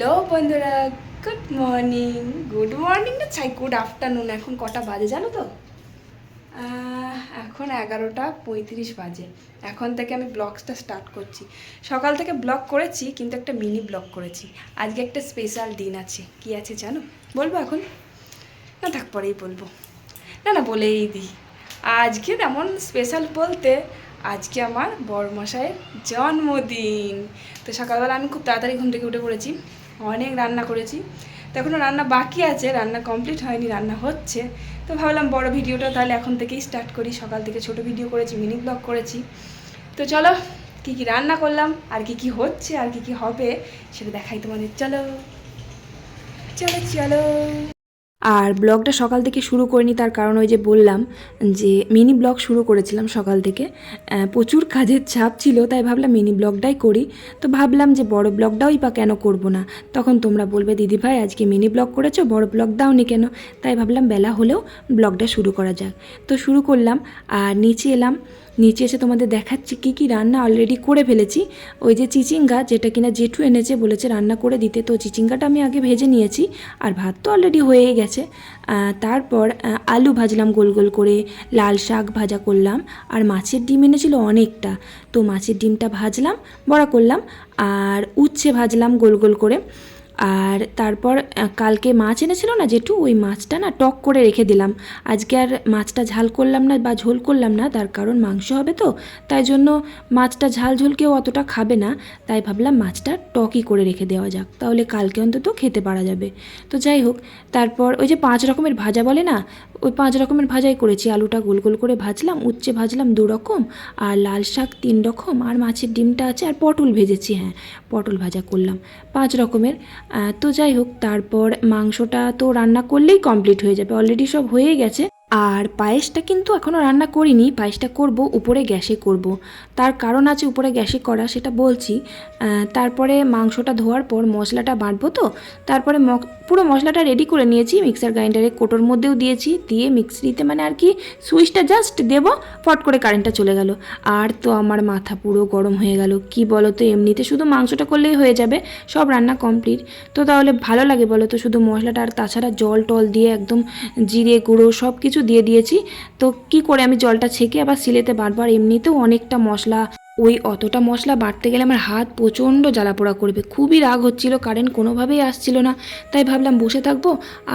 Hello বন্ধুরা good morning good morning না চাই গুড আফটারনুন এখন কটা বাজে জানো তো? এখন এগারোটা পঁয়ত্রিশ বাজে। এখন থেকে আমি ব্লগসটা স্টার্ট করছি। সকাল থেকে ব্লগ করেছি, কিন্তু একটা মিনি ব্লগ করেছি। আজকে একটা স্পেশাল দিন আছে। কি আছে জানো? বলব এখন? না, থাক, পরেই বলব। না না, বলেই দিই। আজকে তেমন স্পেশাল বলতে, আজকে আমার বড়মশাইয়ের জন্মদিন। তো সকালবেলা আমি খুব তাড়াতাড়ি ঘুম থেকে উঠে পড়েছি। অনেক রান্না করেছি। তো এখনও রান্না বাকি আছে, রান্না কমপ্লিট হয়নি, রান্না হচ্ছে। তো ভাবলাম বড় ভিডিওটা তাহলে এখন থেকেই স্টার্ট করি। সকাল থেকে ছোট ভিডিও করেছি মিনি ব্লগ করেছি। তো চলো, কি কি রান্না করলাম, আর কি কি হচ্ছে, আর কি কি হবে, সেটা দেখাই তোমাদের। চলো চলো চলো। আর ব্লগটা সকাল থেকে শুরু করিনি, তার কারণ ওই যে বললাম যে মিনি ব্লগ শুরু করেছিলাম সকাল থেকে। প্রচুর কাজের চাপ ছিল, তাই ভাবলাম মিনি ব্লগটাই করি। তো ভাবলাম যে বড় ব্লগটাই বা কেন করব না? তখন তোমরা বলবে, দিদি ভাই, আজকে মিনি ব্লগ করেছ, বড় ব্লগ দাওনি কেন? তাই ভাবলাম বেলা হলেও ব্লগটা শুরু করা যাক। তো শুরু করলাম, আর নিচে এলাম। নিচে এসে তোমাদের দেখাচ্ছি কি কি রান্না অলরেডি করে ফেলেছি। ওই যে চিচিঙ্গা, যেটা কিনা জেঠু এনেছে, বলেছে রান্না করে দিতে। তো চিচিঙ্গাটা আমি আগে ভেজে নিয়েছি, আর ভাত তো অলরেডি হয়েই গেছে। তারপর আলু ভাজলাম গোল গোল করে, লাল শাক ভাজা করলাম, আর মাছের ডিম এনেছিল অনেকটা। তো মাছের ডিমটা ভাজলাম, বড়া করলাম, আর উচ্ছে ভাজলাম গোল গোল করে। আর তারপর কালকে মাছ এনেছিল না যেটু ওই মাছটা না টক করে রেখে দিলাম। আজকে আর মাছটা ঝাল করলাম না বা ঝোল করলাম না, তার কারণ মাংস হবে তো। তাই জন্য মাছটা ঝাল ঝোল কেউ অতটা খাবে না। তাই ভাবলাম মাছটা টকই করে রেখে দেওয়া যাক। তাহলে কালকে অন্তত খেতে পারা যাবে। তো যাই হোক, তারপর ওই যে পাঁচ রকমের ভাজা বলে না ওই পাঁচ রকমের ভাজাই করেছি। আলুটা গোল গোল করে ভাজলাম, উচ্ছে ভাজলাম দু রকম, আর লাল শাক তিন রকম, আর মাছের ডিমটা আছে, আর পটল ভেজেছি হ্যাঁ পটল ভাজা করলাম, পাঁচ রকমের। তো যাই হোক, তারপর মাংসটা তো রান্না করলেই কমপ্লিট হয়ে যাবে অলরেডি সব হয়ে গেছে। আর পায়েসটা কিন্তু এখনও রান্না করিনি, পায়েসটা করব, উপরে গ্যাসে করব। তার কারণ আছে উপরে গ্যাসে করা, সেটা বলছি। তারপরে মাংসটা ধোয়ার পর মশলাটা বাটবো তো, তারপরে পুরো মশলাটা রেডি করে নিয়েছি মিক্সার গ্রাইন্ডারে কোটোর মধ্যেও দিয়েছি, দিয়ে মিক্সিতে মানে আর কি সুইচটা জাস্ট দেব, ফট করে কারেন্টটা চলে গেল। আর তো আমার মাথা পুরো গরম হয়ে গেল, কি বলো তো এমনিতে শুধু মাংসটা করলেই হয়ে যাবে, সব রান্না কমপ্লিট তো তাহলে ভালো লাগে বলো তো শুধু মশলাটা আর তাছাড়া জল টল দিয়ে একদম জিরে গুঁড়ো সব কিছু দিয়ে দিয়েছি। তো কি করে আমি জলটা ছেঁকে আবার সিলেতে বারবার এমনিতেও অনেকটা মশলা ওই অতটা মশলা বাটতে গেলে আমার হাত প্রচণ্ড জ্বালাপোড়া করবে। খুবই রাগ হচ্ছিল, কারেন্ট কোনোভাবেই আসছিল না। তাই ভাবলাম বসে থাকব,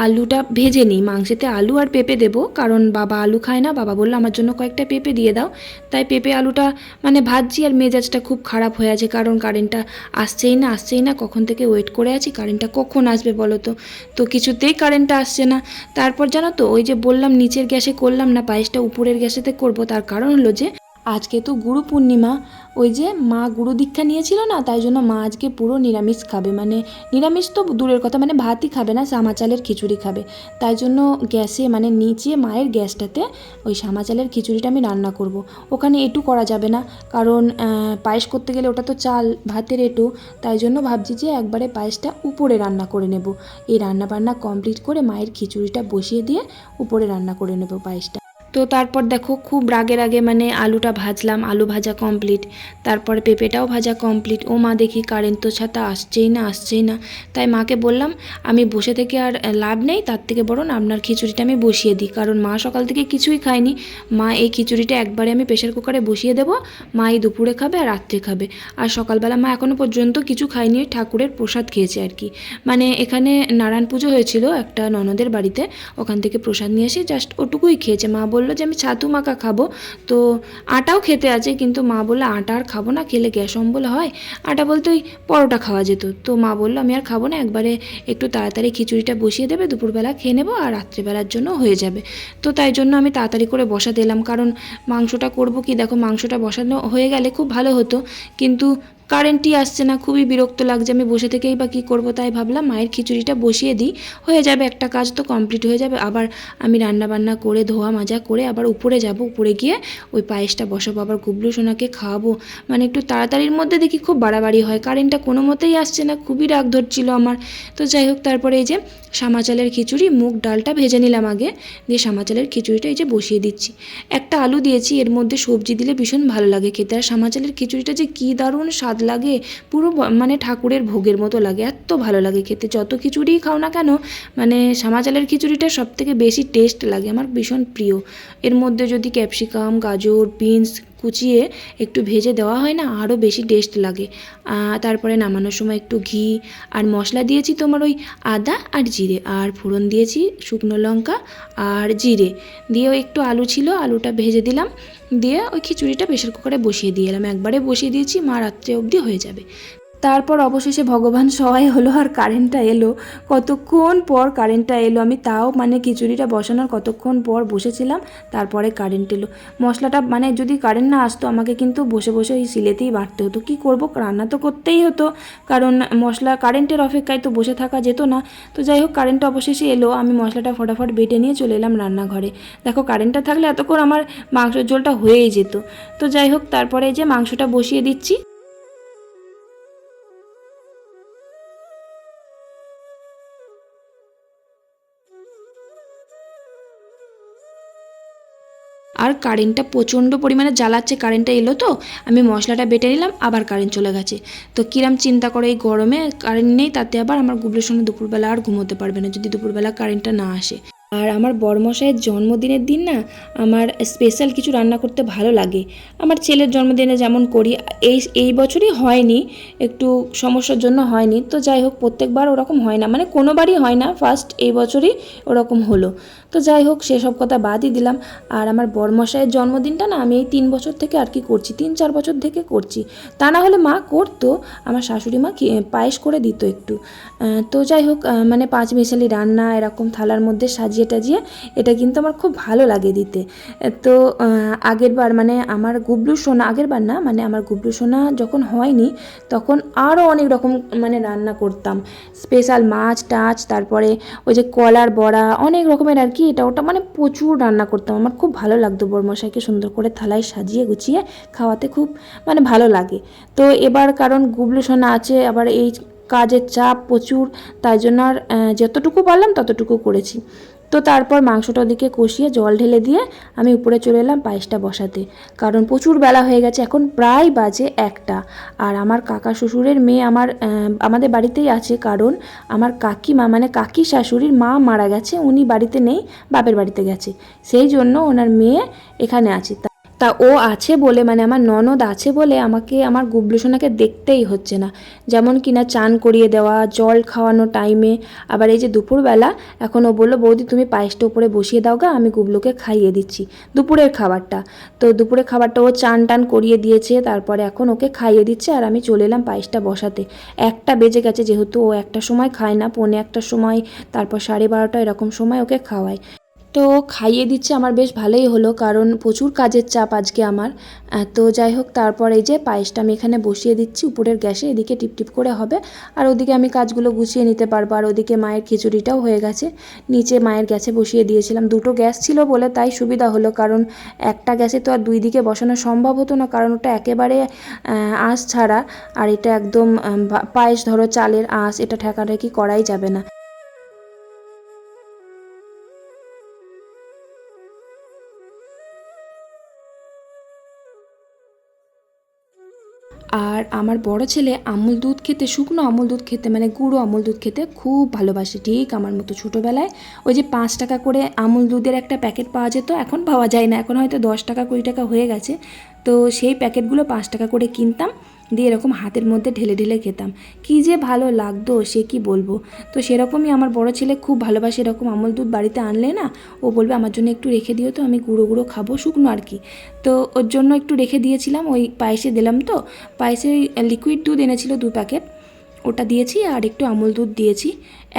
আলুটা ভেজে নিই। মাংসেতে আলু আর পেঁপে দেবো, কারণ বাবা আলু খায় না। বাবা বলল, আমার জন্য কয়েকটা পেঁপে দিয়ে দাও। তাই পেঁপে আলুটা মানে ভাজছি আর মেজাজটা খুব খারাপ হয়ে আছে, কারণ কারেন্টটা আসছেই না আসছেই না। কখন থেকে ওয়েট করে আছি, কারেন্টটা কখন আসবে বলো তো? তো কিছুতেই কারেন্টটা আসছে না। তারপর জানো তো, ওই যে বললাম, নিচের গ্যাসে করলাম না, পায়েসটা উপরের গ্যাসেতে করব। তার কারণ হলো যে আজকে তো গুরু পূর্ণিমা। ওই যে মা গুরু দীক্ষা নিয়েছিল না, তাই জন্য মা আজকে পুরো নিরামিষ খাবে। মানে নিরামিষ তো দূরের কথা মানে ভাতই খাবে না সামা চালের খিচুড়ি খাবে। তাই জন্য গ্যাসে মানে নিচে মায়ের গ্যাসটাতে ওই সামা চালের খিচুড়িটা আমি রান্না করব। ওখানে এটু করা যাবে না, কারণ পায়েস করতে গেলে ওটা তো চাল, ভাতের এটু। তাই জন্য ভাবছি যে একবারে পায়েসটা উপরে রান্না করে নেব। এই রান্না বান্না কমপ্লিট করে মায়ের খিচুড়িটা বসিয়ে দিয়ে উপরে রান্না করে নেব পায়েসটা। তো তারপর দেখো খুব রাগে রাগে মানে আলুটা ভাজলাম, আলু ভাজা কমপ্লিট তারপরে পেঁপেটাও ভাজা কমপ্লিট ও মা দেখি কারেন্ট তো ছাতা আসছেই না আসছেই না। তাই মাকে বললাম, আমি বসে থেকে আর লাভ নেই, তার থেকে বরং আপনার খিচুড়িটা আমি বসিয়ে দিই। কারণ মা সকাল থেকে কিছুই খায়নি। মা এই খিচুড়িটা একবারে আমি প্রেশার কুকারে বসিয়ে দেবো। মা এই দুপুরে খাবে আর রাত্রে খাবে। আর সকালবেলা মা এখনও পর্যন্ত কিছু খায়নি ঠাকুরের প্রসাদ খেয়েছে আর কি। মানে এখানে নারায়ণ পুজো হয়েছিল একটা ননদের বাড়িতে। ওখান থেকে প্রসাদ নিয়ে এসে জাস্ট ওটুকুই খেয়েছে। মা বলল যে আমি ছাতু মাখা খাব। তো আটাও খেতে আছে, কিন্তু মা বলল, আটা আর খাব না, খেলে গ্যাস অম্বল হয়। আটা বলতে ওই পরোটা খাওয়া যেত। তো মা বলল, আমি আর খাব না, একবারে একটু তাড়াতাড়ি খিচুড়িটা বসিয়ে দেবে, দুপুরবেলা খেয়ে নেব আর রাত্রেবেলার জন্য হয়ে যাবে। তো তাই জন্য আমি তাড়াতাড়ি করে বসা দিলাম কারণ মাংসটা করব কি? দেখো মাংসটা বসানো হয়ে গেলে খুব ভালো হতো। কিন্তু কারেন্টই আসছে না, খুবই বিরক্ত লাগছে। আমি বসে থেকেই বা কী করব তাই ভাবলাম, মায়ের খিচুড়িটা বসিয়ে দিই। হয়ে যাবে একটা কাজ তো কমপ্লিট হয়ে যাবে। আবার আমি রান্না বান্না করে, ধোয়া মাজা করে আবার উপরে যাব। উপরে গিয়ে ওই পায়েসটা বসাবো, আবার গুবলু সোনাকে খাওয়াবো। মানে একটু তাড়াতাড়ির মধ্যে দেখি খুব বাড়াবাড়ি হয়। কারেন্টটা কোনো মতেই আসছে না, খুবই রাগ ধরছিল আমার। তো যাই হোক, তারপরে এই যে সামা চালের খিচুড়ি, মুগ ডালটা ভেজে নিলাম আগে। দিয়ে সামা চালের খিচুড়িটা এই যে বসিয়ে দিচ্ছি। একটা আলু দিয়েছি, এর মধ্যে সবজি দিলে ভীষণ ভালো লাগে খেতে। আর সামা চালের খিচুড়িটা যে কী দারুণ স্বাদ লাগে, পুরো মানে ঠাকুরের ভোগের মতো লাগে, এত ভালো লাগে খেতে। যত খিচুড়িই খাও না কেন মানে সামাচালের খিচুড়িটা সব থেকে বেশি টেস্ট লাগে, আমার ভীষণ প্রিয়। এর মধ্যে যদি ক্যাপসিকাম গাজর বিনস কুচিয়ে একটু ভেজে দেওয়া হয় না, আরও বেশি টেস্ট লাগে। তারপরে নামানোর সময় একটু ঘি আর মশলা দিয়েছি তোমার ওই আদা আর জিরে, আর ফোড়ন দিয়েছি শুকনো লঙ্কা আর জিরে। দিয়েও একটু আলু ছিল, আলুটা ভেজে দিলাম, দিয়ে ওই খিচুড়িটা প্রেশার কুকারে বসিয়ে দিয়ে এলাম। একবারে বসিয়ে দিয়েছি, মা রাত্রে অবধি হয়ে যাবে। তারপর অবশেষে ভগবান সহায় হলো আর কারেন্টটা এলো। কতক্ষণ পর কারেন্টটা এলো? আমি তাও মানে খিচুড়িটা বসানোর কতক্ষণ পর বসেছিলাম, তারপরে কারেন্ট এলো। মশলাটা মানে যদি কারেন্ট না আসতো, আমাকে কিন্তু বসে বসে ওই সিলেতেই বাড়তে হতো। কি করব? রান্না তো করতেই হতো। কারণ মশলা কারেন্টের অপেক্ষায় তো বসে থাকা যেত না। তো যাই হোক কারেন্টটা অবশেষে এলো। আমি মশলাটা ফটাফট বেটে নিয়ে চলে এলাম রান্নাঘরে। দেখো কারেন্টটা থাকলে এতক্ষণ আমার মাংসের ঝোলটা হয়েই যেত। তো যাই হোক, তারপরে যে মাংসটা বসিয়ে দিচ্ছি। কারেন্টটা প্রচণ্ড পরিমাণে জ্বালাচ্ছে কারেন্টটা এলো তো, আমি মশলাটা বেটে নিলাম, আবার কারেন্ট চলে গেছে। তো কিরাম চিন্তা করে এই গরমে কারেন্ট নেই, তাতে আবার আমার গুবলের সঙ্গে দুপুরবেলা আর ঘুমোতে পারবে না, যদি দুপুরবেলা কারেন্টটা না আসে। আর আমার বড়মশাইয়ের জন্মদিনের দিন না আমার স্পেশাল কিছু রান্না করতে ভালো লাগে। আমার ছেলের জন্মদিনে যেমন করি, এই এই বছরই হয়নি, একটু সমস্যার জন্য হয়নি। তো যাই হোক, প্রত্যেকবার ওরকম হয় না মানে কোনোবারই হয় না ফার্স্ট এই বছরই ওরকম হলো। তো যাই হোক, সেসব কথা বাদই দিলাম। আর আমার বড়মশাইয়ের জন্মদিনটা না আমি এই তিন বছর থেকে আর কি করছি, তিন, চার বছর থেকে করছি। তা না হলে মা করতো, আমার শাশুড়ি মা পায়েস করে দিত একটু। তো যাই হোক মানে পাঁচ মিশালি রান্না এরকম থালার মধ্যে সাজিয়ে টাজিয়ে এটা কিন্তু আমার খুব ভালো লাগে দিতে। তো আগের বার মানে আমার গুবলু সোনা আগের বার না মানে আমার গুবলু সোনা যখন হয়নি, তখন আরও অনেক রকম মানে রান্না করতাম। স্পেশাল মাছ টাছ তারপরে ওই যে কলার বড়া, অনেক রকমের আর কি, এটা ওটা মানে প্রচুর রান্না করতাম। আমার খুব ভালো লাগতো বড়মশাইকে সুন্দর করে থালায় সাজিয়ে গুছিয়ে খাওয়াতে খুব মানে ভালো লাগে। তো এবার কারণ গুবলু সোনা আছে, আবার এই কাজের চাপ প্রচুর, তাই জন্য আর যতটুকু পারলাম ততটুকু করেছি। তো তারপর মাংসটা ওদিকে কষিয়ে জল ঢেলে দিয়ে আমি উপরে চলে এলাম পায়েসটা বসাতে। কারণ প্রচুর বেলা হয়ে গেছে, এখন প্রায় বাজে একটা। আর আমার কাকা শ্বশুরের মেয়ে আমার আমাদের বাড়িতেই আছে। কারণ আমার কাকিমা মানে কাকি শাশুড়ির মা মারা গেছে, উনি বাড়িতে নেই, বাপের বাড়িতে গেছে। সেই জন্য ওনার মেয়ে এখানে আছে। তা- ও আছে বলে মানে আমার ননদ আছে বলে আমাকে, আমার গুবলু সোনাকে দেখতেই হচ্ছে না। যেমন কিনা চান করিয়ে দেওয়া, জল খাওয়ানো টাইমে আবার এই যে দুপুরবেলা, এখন ও বলল, বৌদি, তুমি পায়েসটা উপরে বসিয়ে দাও গা, আমি গুবলুকে খাইয়ে দিচ্ছি। দুপুরের খাবারটা। তো দুপুরের খাবারটা ও চান টান করিয়ে দিয়েছে, তারপরে এখন ওকে খাইয়ে দিচ্ছে আর আমি চলে এলাম পায়েসটা বসাতে। একটা বেজে গেছে, যেহেতু ও একটা সময় খায় না, পৌনে একটার সময়, তারপর সাড়ে বারোটা এরকম সময় ওকে খাওয়ায়। তো খাইয়ে দিচ্ছে আমার বেশ ভালোই হলো, কারণ প্রচুর কাজের চাপ আজকে আমার। তো যাই হোক, তারপর এই যে পায়েসটা আমি এখানে বসিয়ে দিচ্ছি, উপরের গ্যাসে এদিকে টিপ টিপ করে হবে। আর ওদিকে আমি কাজগুলো গুছিয়ে নিতে পারব, আর ওদিকে মায়ের খিচুড়িটাও হয়ে গেছে। নিচে মায়ের গ্যাসে বসিয়ে দিয়েছিলাম। দুটো গ্যাস ছিল বলে তাই সুবিধা হলো, কারণ একটা গ্যাসে তো আর দুই দিকে বসানো সম্ভব হতো না, কারণ ওটা একেবারে আঁশ ছাড়া। আর এটা একদম পায়েস ধরো চালের আঁশ, এটা ঠেকাঠেকি করাই যাবে না। আর আমার বড় ছেলে আমুল দুধ খেতে, শুকনো আমুল দুধ খেতে মানে গুঁড়ো আমুল দুধ খেতে খুব ভালোবাসে, ঠিক আমার মতো ছোটোবেলায়। ওই যে পাঁচ টাকা করে আমুল দুধের একটা প্যাকেট পাওয়া যেত, এখন পাওয়া যায় না, এখন হয়তো দশ টাকা, কুড়ি টাকা হয়ে গেছে। তো সেই প্যাকেটগুলো পাঁচ টাকা করে কিনতাম। দিয়ে এরকম হাতের মধ্যে ঢেলে ঢেলে খেতাম। কি যে ভালো লাগতো, সে কি বলব? তো সেরকমই আমার বড় ছেলে খুব ভালোবাসে এরকম আমল দুধ বাড়িতে আনলে না, ও বলবে, আমার জন্য একটু রেখে দিও তো, আমি গুঁড়ো গুঁড়ো খাব শুকনো আর কি। তো ওর জন্য একটু রেখে দিয়েছিলাম, ওই পায়েসে দিলাম তো, পায়েসে লিকুইড দুধ এনেছিল দু প্যাকেট ওটা দিয়েছি আর একটু আমুল দুধ দিয়েছি।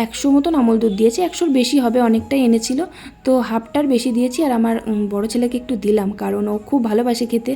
একশো মতন আমুল দুধ দিয়েছি। একশোর বেশি হবে, অনেকটাই এনেছিল। তো হাফটার বেশি দিয়েছি আর আমার বড় ছেলেকে একটু দিলাম কারণ ও খুব ভালোবাসে খেতে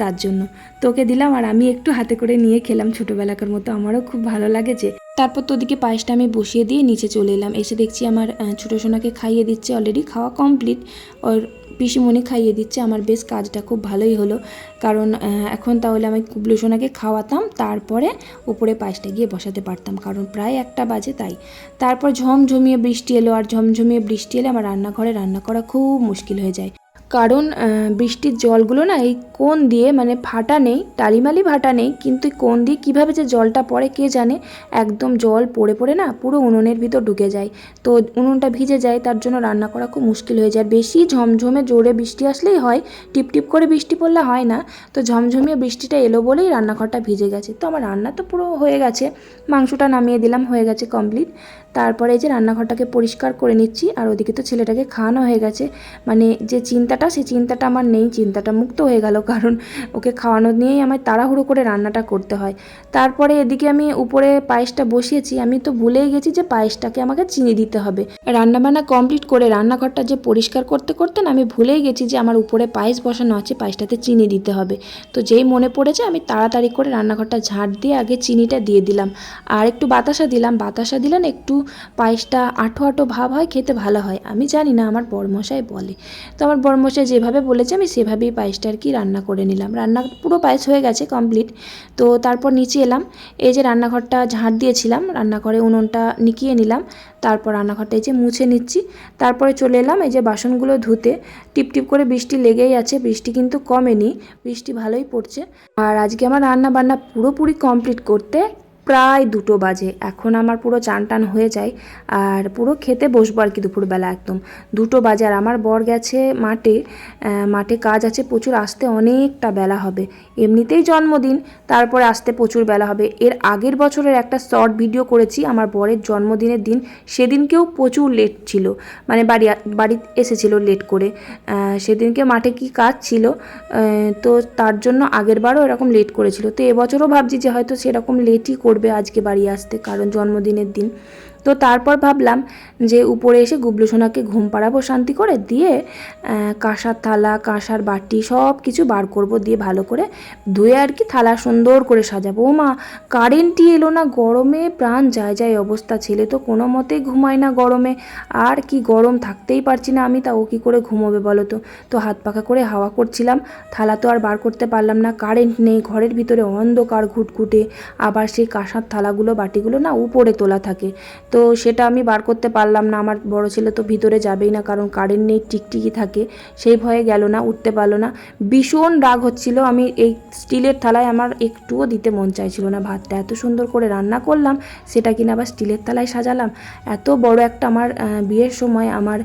তার জন্য। তো ওকে দিলাম আর আমি একটু হাতে করে নিয়ে খেলাম ছোটোবেলাকার মতো। আমারও খুব ভালো লাগে যে তারপর তো ওদিকে পায়েসটা আমি বসিয়ে দিয়ে নিচে চলে এলাম। এসে দেখছি আমার ছোটো সোনাকে খাইয়ে দিচ্ছে অলরেডি খাওয়া কমপ্লিট ওর পিসিমণি খাইয়ে দিচ্ছে। আমার বেশ কাজটা খুব ভালোই হলো। কারণ এখন তাহলে আমি কুবলুসোনাকে খাওয়াতাম, তারপরে উপরে পায়েসটা গিয়ে বসাতে পারতাম। কারণ প্রায় একটা বাজে তাই। তারপর ঝমঝমিয়ে বৃষ্টি এলো, আর ঝমঝমিয়ে বৃষ্টি এলে আমার রান্নাঘরে রান্না করা খুব মুশকিল হয়ে যায়। কারণ বৃষ্টির জলগুলো না এই কোন দিয়ে মানে ফাটা নেই, টালিমালি ফাটা নেই, কিন্তু কোন দিয়ে কীভাবে যে জলটা পড়ে কে জানে, একদম জল পড়ে পড়ে না পুরো উনুনের ভিতর ঢুকে যায়। তো উনুনটা ভিজে যায়, তার জন্য রান্না করা খুব মুশকিল হয়ে যায়। বেশি ঝমঝমে জোরে বৃষ্টি আসলেই হয়, টিপ টিপ করে বৃষ্টি পড়লে হয় না, তো ঝমঝমিয়ে বৃষ্টিটা এলো বলেই রান্নাঘরটা ভিজে গেছে। তো আমার রান্না তো পুরো হয়ে গেছে, মাংসটা নামিয়ে দিলাম, হয়ে গেছে কমপ্লিট তারপরে এই যে রান্নাঘরটাকে পরিষ্কার করে নিচ্ছি, আর ওদিকে তো ছেলেটাকে খাওয়ানো হয়ে গেছে। মানে যে চিন্তাটা, সেই চিন্তাটা আমার নেই, চিন্তাটা মুক্ত হয়ে গেল, কারণ ওকে খাওয়ানো নিয়েই আমার তাড়াহুড়ো করে রান্নাটা করতে হয়। তারপরে এদিকে আমি উপরে পায়েসটা বসিয়েছি, আমি তো ভুলেই গেছি যে পায়েসটাকে আমাকে চিনি দিতে হবে। রান্নাবান্না কমপ্লিট করে রান্নাঘরটা যে পরিষ্কার করতে করতে না, আমি ভুলেই গেছি যে আমার উপরে পায়েস বসানো আছে, পায়েসটাতে চিনি দিতে হবে। তো যেই মনে পড়েছে, আমি তাড়াতাড়ি করে রান্নাঘরটা ঝাড় দিয়ে আগে চিনিটা দিয়ে দিলাম। আর একটু বাতাসা দিলাম, বাতাসা দিলে না একটু পায়েসটা আঠো আঠো ভাব হয়, খেতে ভালো হয়। আমি জানি না, আমার বরমশাই বলে। তো আমার বরমশাই যেভাবে বলেছে, আমি সেভাবেই পায়েসটা আর কি রান্না করে নিলাম। রান্না পুরো পায়েস হয়ে গেছে কমপ্লিট তো তারপর নিচে এলাম। এই যে রান্নাঘরটা ঝাড় দিয়েছিলাম, রান্নাঘরে উনুনটা নিকিয়ে নিলাম। তারপর রান্নাঘরটা এই যে মুছে নিচ্ছি। তারপরে চলে এলাম এই যে বাসনগুলো ধুতে। টিপ টিপ করে বৃষ্টি লেগেই আছে, বৃষ্টি কিন্তু কমেনি, বৃষ্টি ভালোই পড়ছে। আর আজকে আমার রান্না বান্না পুরোপুরি কমপ্লিট করতে প্রায় দুটো বাজে। এখন আমার পুরো চান টান হয়ে যায় আর পুরো খেতে বসবো আর কি দুপুরবেলা একদম। দুটো বাজে আর আমার বর গেছে মাঠে মাঠে কাজ আছে, প্রচুর আসতে অনেকটা বেলা হবে। এমনিতেই জন্মদিন, তারপরে আসতে প্রচুর বেলা হবে। এর আগের বছরের একটা শর্ট ভিডিও করেছি, আমার বরের জন্মদিনের দিন। সেদিনকেও প্রচুর লেট ছিল মানে বাড়ি বাড়ি এসেছিল লেট করে। সেদিনকে মাঠে কি কাজ ছিল তো তার জন্য আগের বারও এরকম লেট করেছিল। তো এবছরও ভাবছি যে হয়তো সেরকম লেটই করবে আজকে বাড়ি আসতে কারণ জন্মদিনের দিন। তো তারপর ভাবলাম যে উপরে এসে গুবলু সোনাকে ঘুম পাড়াবো, শান্তি করে দিয়ে কাঁসার থালা, কাঁসার বাটি সব কিছু বার করব দিয়ে ভালো করে ধুয়ে আর কি থালা সুন্দর করে সাজাবো। ও মা কারেন্টই এলো না গরমে, প্রাণ যায় যায় অবস্থা। ছেলে তো কোনো মতেই ঘুমায় না গরমে। আর কি গরম থাকতেই পারছি না আমি, তা ও কী করে ঘুমোবে বলো তো? তো হাত পাখা করে হাওয়া করছিলাম, থালা তো আর বার করতে পারলাম না, কারেন্ট নেই, ঘরের ভিতরে অন্ধকার ঘুটঘুটে। আবার সেই কাঁসার থালাগুলো, বাটিগুলো না উপরে তোলা থাকে। তো সেটা আমি বার করতে পারলাম না। আমার বড় ছেলে তো ভিতরে যাবেই না, কারণ কারেন্ট নেই, টিকটিকি থাকে। সেই ভয়ে গেল না, উঠতে পারল না। ভীষণ রাগ হচ্ছিল। আমি এই স্টিলের থালায় আমার একটুও দিতে মন চাইছিল না। ভাতটা এত সুন্দর করে রান্না করলাম, সেটা কিনা আবার স্টিলের থালায় সাজালাম? এত বড় একটা আমার বিয়ের সময় আমার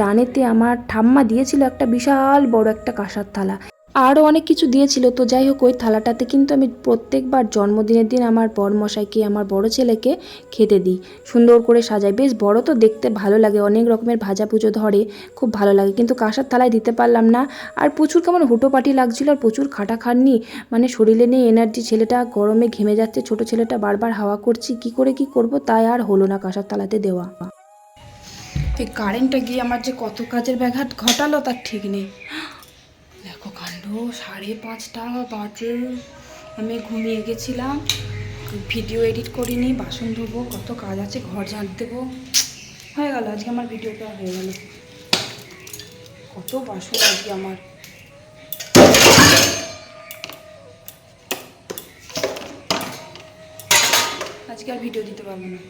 দানেতে আমার ঠাম্মা দিয়েছিল একটা বিশাল বড় একটা কাঁসার থালা। আরও অনেক কিছু দিয়েছিল। তো যাই হোক, ওই থালাটাতে কিন্তু আমি প্রত্যেকবার জন্মদিনের দিন আমার বর মশাইকে আমার বড় ছেলেকে খেতে দিই। সুন্দর করে সাজাই। বেশ বড় তো, দেখতে ভালো লাগে। অনেক রকমের ভাজা পুজো ধরে, খুব ভালো লাগে। কিন্তু কাঁসার থালায় দিতে পারলাম না। আর প্রচুর কেমন হুটোপাটি লাগছিল আর প্রচুর খাটাখাটনি। মানে শরীরে নেই এনার্জি ছেলেটা গরমে ঘেমে যাচ্ছে। ছোট ছেলেটা বারবার হাওয়া করছি। কি করে কি করব তাই আর হলো না কাঁসার থালাতে দেওয়া। এই কারেন্টটা গিয়ে আমার যে কত কাজের ব্যাঘাত ঘটালো তার ঠিক নেই। দেখো কাণ্ড সাড়ে পাঁচটা বাজে। আমি ঘুমিয়ে গেছিলাম। ভিডিও এডিট করিনি, বাসন ধোবো, কত কাজ আছে, ঘর ঝাঁট দেবো। হয়ে গেল, আজকে আমার ভিডিওটা হয়ে গেল। কত বাসন আজকে আমার। আজকে আর ভিডিও দিতে পারব না।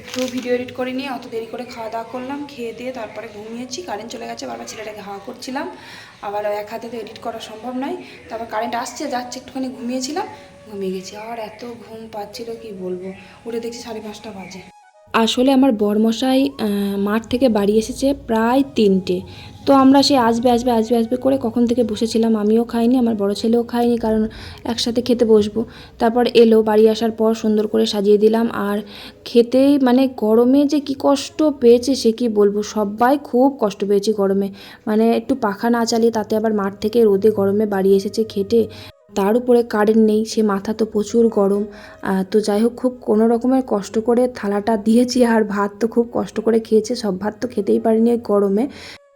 একটু ভিডিও এডিট করে নিয়ে, অত দেরি করে খাওয়া দাওয়া করলাম, খেয়ে দিয়ে তারপরে ঘুমিয়েছি কারেন্ট চলে গেছে, বারবার ছেলেটাকে হাওয়া করছিলাম, আবার এক হাতে তো এডিট করা সম্ভব নয়, তারপর কারেন্ট আসছে, যাচ্ছে, একটুখানি ঘুমিয়েছিলাম, ঘুমিয়ে গেছি, আর এত ঘুম পাচ্ছিল কি বলব, উঠে দেখছি সাড়ে পাঁচটা বাজে। আসলে আমার বরমশাই মাঠ থেকে বাড়ি এসেছে প্রায় তিনটে। তো আমরা সে আসবে আসবে আসবে আসবে করে কখন থেকে বসেছিলাম আমিও খাইনি, আমার বড় ছেলেও খায়নি কারণ একসাথে খেতে বসবো। তারপর এলো বাড়ি আসার পর সুন্দর করে সাজিয়ে দিলাম আর খেতেই মানে গরমে যে কি কষ্ট পেয়েছে সে কি বলব? সবাই খুব কষ্ট পেয়েছি গরমে। মানে একটু পাখা না চালিয়ে তাতে আবার মাঠ থেকে রোদে গরমে বাড়ি এসেছে খেটে। তার উপরে কারেন্ট নেই, সে মাথা তো প্রচুর গরম। তো যাই হোক, খুব কোনো রকমের কষ্ট করে থালাটা দিয়েছি আর ভাত তো খুব কষ্ট করে খেয়েছে, সব ভাত তো খেতেই পারিনি গরমে।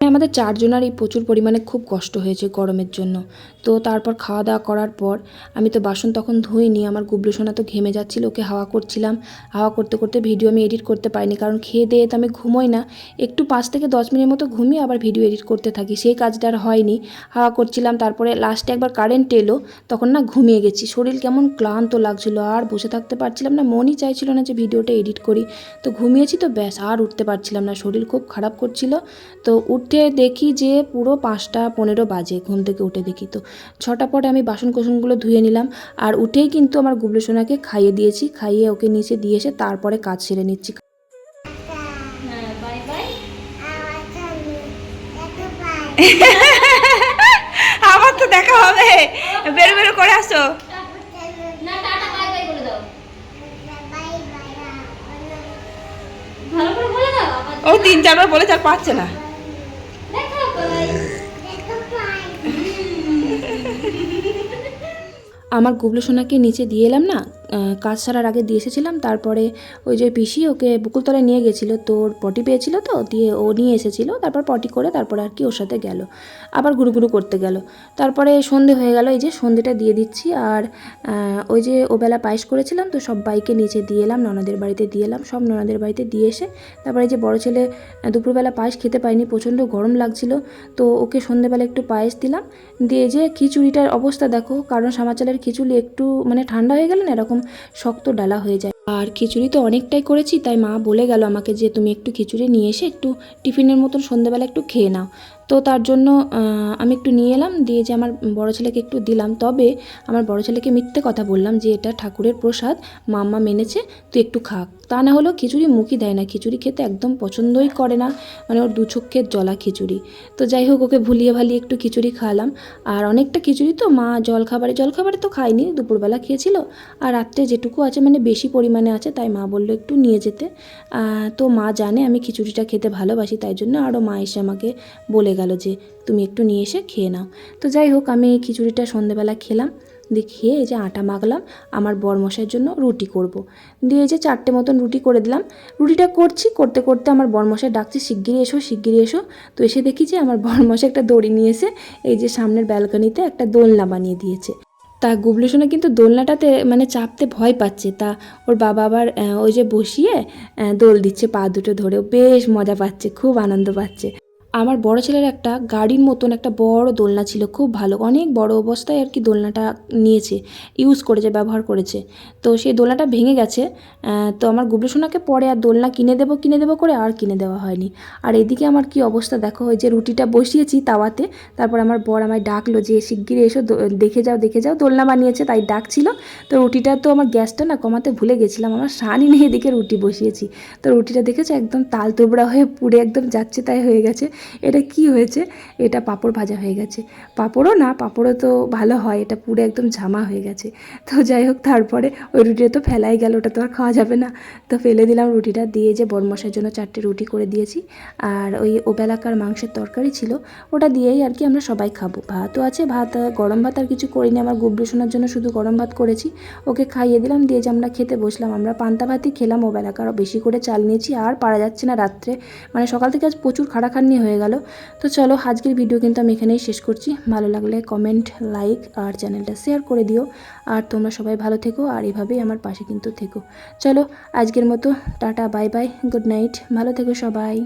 আমাদের চারজনারই প্রচুর পরিমাণে খুব কষ্ট হয়েছে গরমের জন্য। তো তারপর খাওয়া দাওয়া করার পর আমি তো বাসন তখন ধুইনি, আমার গুবলু সোনা তো ঘেমে যাচ্ছিল, ওকে হাওয়া করছিলাম। হাওয়া করতে করতে ভিডিও আমি এডিট করতে পারিনি, কারণ খেয়ে দিয়ে তো আমি ঘুমোই না। একটু পাঁচ থেকে দশ মিনিট মতো ঘুমিয়ে আবার ভিডিও এডিট করতে থাকি, সেই কাজটা আর হয়নি। হাওয়া করছিলাম, তারপরে লাস্টে একবার কারেন্ট এলো, তখন না ঘুমিয়ে গেছি। শরীর কেমন ক্লান্ত লাগছিল, আর বসে থাকতে পারছিলাম না, মনই চাইছিল না যে ভিডিওটা এডিট করি। তো ঘুমিয়েছি তো ব্যাস, আর উঠতে পারছিলাম না, শরীর খুব খারাপ করছিল। তো উঠ উঠে দেখি যে পুরো পাঁচটা পনেরো বাজে ঘুম থেকে উঠে দেখি তো। ছটা পরে আমি বাসন কোসনগুলো ধুয়ে নিলাম আর উঠেই কিন্তু আমার গুবলু সোনাকে খাইয়ে দিয়েছি খাইয়ে ওকে নিচে দিয়ে এসে তারপরে কাজ সেরে নিচ্ছি। বাই বাই আবার তো দেখা হবে। বেরো বেরো করে আসো। না টাটা বাই বাই বলে দাও। ভালো করে বলে দাও আবার ও তিন চারবার বলে তার পাচ্ছে না। আমার গুবলু সোনাকে নিচে দিয়ে এলাম না কাজ সারার আগে দিয়ে এসেছিলাম, তারপরে ওই যে পিসি ওকে বকুলতলায় নিয়ে গেছিল তোর পটি পেয়েছিল তো, দিয়ে ও নিয়ে এসেছিল, তারপর পটি করে তারপরে আর কি ওর সাথে গেল, আবার গুরু গুরু করতে গেল, তারপরে সন্ধে হয়ে গেল, এই যে সন্ধেটা দিয়ে দিচ্ছি, আর ওই যে ওবেলা পায়েস করেছিলাম, তো সব বাইকে নিচে দিয়ে এলাম, ননদের বাড়িতে দিয়ে এলাম, সব ননদের বাড়িতে দিয়ে এসে, তারপরে এই যে বড় ছেলে দুপুরবেলা পায়েস খেতে পায়নি প্রচণ্ড গরম লাগছিল, তো ওকে সন্ধেবেলা একটু পায়েস দিলাম, দিয়ে যে খিচুড়িটার অবস্থা দেখো, কারণ সামাচালের খিচুড়ি একটু মানে ঠান্ডা হয়ে গেলে না এরকম শক্ত ডালা হয়ে যায়। আর খিচুড়ি তো অনেকটাই করেছি, তাই মা বলে গেল আমাকে যে তুমি একটু খিচুড়ি নিয়ে এসে একটু টিফিনের মতন সন্ধেবেলা একটু খেয়ে নাও। তো তার জন্য আমি একটু নিয়ে এলাম, দিয়ে যে আমার বড় ছেলেকে একটু দিলাম। তবে আমার বড় ছেলেকে মিথ্যে কথা বললাম যে এটা ঠাকুরের প্রসাদ, মাম্মা মেনেছে, তুই একটু খাক। তা না হলেও খিচুড়ি মুখই দেয় না, খিচুড়ি খেতে একদম পছন্দই করে না মানে ওর দু চক্ষের জলা খিচুড়ি। তো যাই হোক, ওকে ভুলিয়ে ভালিয়ে একটু খিচুড়ি খাওয়ালাম। আর অনেকটা খিচুড়ি তো মা জলখাবারে জলখাবারে তো খায়নি, দুপুরবেলা খেয়েছিল। আর রাত্রে যেটুকু আছে মানে বেশি পরিমাণে আছে, তাই মা বলল একটু নিয়ে যেতে। তো মা জানে আমি খিচুড়িটা খেতে ভালোবাসি, তাই জন্য আরও মা এসে আমাকে বলে গেল যে তুমি একটু নিয়ে এসে খেয়ে নাও। তো যাই হোক, আমি খিচুড়িটা সন্ধেবেলা খেলাম, দিয়ে খেয়ে এই যে আটা মাখলাম, আমার বরমশাইয়ের জন্য রুটি করব। দিয়ে এই যে চারটে মতন রুটি করে দিলাম। রুটিটা করছি, করতে করতে আমার বরমশাই ডাকছে শিগগিরি এসো শিগগিরি এসো। তো এসে দেখি যে আমার বরমশাই একটা দড়ি নিয়ে এসে এই যে সামনের ব্যালকনিতে একটা দোলনা বানিয়ে দিয়েছে। তা গুবলু সোনা কিন্তু দোলনাটাতে মানে চাপতে ভয় পাচ্ছে। তা ওর বাবা আবার ওই যে বসিয়ে দোল দিচ্ছে পা দুটো ধরে। বেশ মজা পাচ্ছে, খুব আনন্দ পাচ্ছে। আমার বড় ছেলের একটা গাড়ির মতন একটা বড় দোলনা ছিল, খুব ভালো। অনেক বড় অবস্থায় আর কি দোলনাটা নিয়েছে ইউজ করেছে, ব্যবহার করেছে। তো সেই দোলনাটা ভেঙে গেছে তো আমার গুবলু সোনাকে পরে আর দোলনা কিনে দেবো কিনে দেবো করে আর কিনে দেওয়া হয়নি। আর এদিকে আমার কি অবস্থা দেখো, ওই যে রুটিটা বসিয়েছি তাওয়াতে, তারপর আমার বর আমায় ডাকলো যে, শিগগিরই এসো দেখে যাও দেখে যাও, দোলনা বানিয়েছে, তাই ডাকছিল। তো রুটিটা তো আমার গ্যাসটা না কমাতে ভুলে গেছিলাম, আমার সানি নিয়ে এদিকে রুটি বসিয়েছি। তো রুটিটা দেখেছ, একদম তাল তোবড়া হয়ে পুড়ে একদম যাচ্ছে তাই হয়ে গেছে। এটা কি হয়েছে? এটা পাঁপড় ভাজা হয়ে গেছে। পাঁপড়ও না, পাঁপড়ও তো ভালো হয়, এটা পুরো একদম ঝামা হয়ে গেছে। তো যাই হোক, তারপরে ওই রুটিটা তো ফেলাই গেল, ওটা তো আর খাওয়া যাবে না। তো ফেলে দিলাম রুটিটা, দিয়ে যে বরমশার জন্য চারটে রুটি করে দিয়েছি। আর ওই ওবেলাকার মাংসের তরকারি ছিল, ওটা দিয়েই আর কি আমরা সবাই খাব। ভাতও আছে, ভাত গরম ভাত আর কিছু করিনি। আমার গুবলু শোনার জন্য শুধু গরম ভাত করেছি। ওকে খাইয়ে দিলাম, দিয়ে যে আমরা খেতে বসলাম। আমরা পান্তা ভাতই খেলাম ওবেলাকার বেশি করে চাল নিয়েছি। আর পারা যাচ্ছে না রাত্রে। মানে সকাল থেকে আজ প্রচুর খাড়াখান্নি হয়ে গেল। তো চলো আজকের ভিডিও কিন্তু আমি এখানেই শেষ করছি। ভালো লাগলে কমেন্ট লাইক আর চ্যানেলটা শেয়ার করে দিও। আর তোমরা সবাই ভালো থেকো আর এভাবেই আমার পাশে কিন্তু থেকো। চলো আজকের মতো, tata bye bye good night ভালো থেকো সবাই।